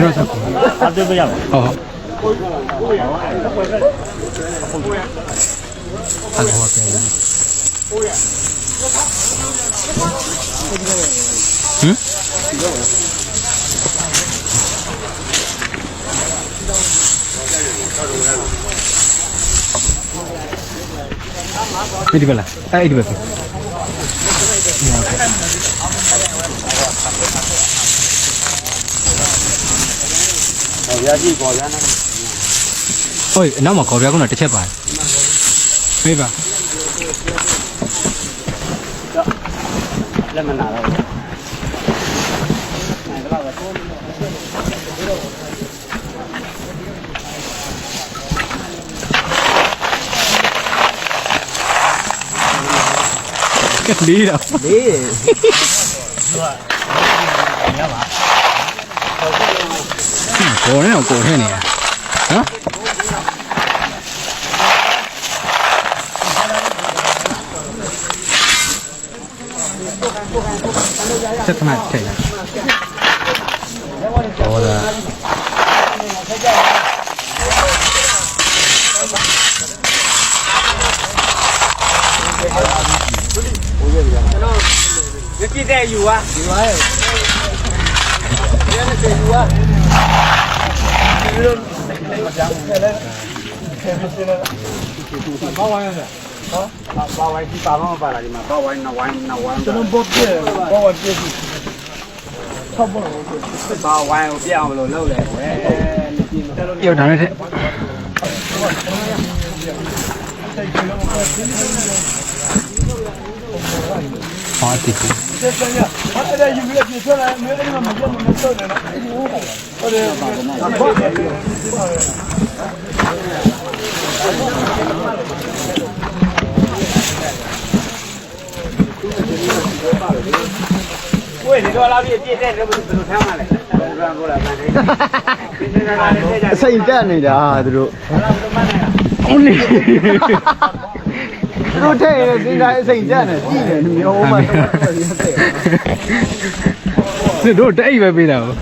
ကျွန်တော်ဆက်ကိုအားသွင်းပေးရမယ်ဟုတ်ဟုတ်အဲ့တော့ပြန်ဟ မ်ဒီဘက်လားအဲ့ဒီဘက်ပဲဟောရရှိပေါ်ရမ်းနေဟုတ်အနောက်မှာခေါ်ပြကုန်းတော့တစ်ချက်ပါတယ်မေးပါလက်မနာတော့လေးတော့လေးကို နဲ့တော့ကိုထဲနေရနော်ဆက်ခဏထည့်လိုက်ဟောဒါရကြည့်တဲ့ယူอ่ะဒီပါ ရဲ့ဒီကနေကျေယူอ่ะဘာဝိုင်းလဲဟောဘာဝိုင်းဒီပါမပါလာဒီမှာဘာဝိုင်းနဝိုင်းနဝိုင်းကျွန်တော်ဘောပြဲဘောဝပြဲပြီထောက်ပေါ်လို့ဘာဝိုင်းကိုပြအောင်လို့လုပ်လဲကွယ်ရောက်ဒါနဲ့ထ ည့်ဟောတိကူဆက်စံရအဲ့ဒါယူပြီးပြည့်ထွက်လာမယ်လည်းမပြတ်မတော့တယ်နော်အဲ့ဒီဟုတ်တယ်ဟုတ်တယ်ကိုယ်ဒီတော့လာပြီးပြည့်တဲ့တော့ဘယ်လိုထမ်းမှလဲဘယ်လိုပြောလာမှန်းတယ်ဒီနေတာလည်းထည့်ကြအစိမ့်တက်နေတာသူတို့ဦးလေးသူ တို့ထဲ့ရင်ဒီတိုင်းအစိမ့်တက်နေကြည့်နေမျိုးမှတော့တဲ့တို့တိတ်ပဲပေးတာကို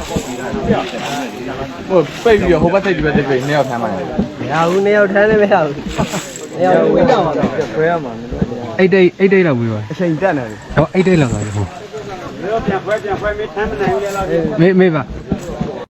ဟိုပိတ်ပြီးတော့ဟိုဘက်ထိပ်ဒီဘက်ထိပ်ပြီးနှစ်ယောက်ထမ်းပါတယ်မရဘူးနှစ်ယောက်ထမ်းလည်းမရဘူးနှစ်ယောက်ဝိတော့မှာခွဲရမှာလို့အိတ်တိတ်အိတ်တိတ်လောက်ပေးပါအစိမ့်တက်နေတယ်ဟောအိတ်တိတ်လောက်ပါလေဟိုတော့ပြန်ဖွဲပြန်ဖွဲမထမ်းမနိုင်ဘူးလေလားမေးမေးပါဟ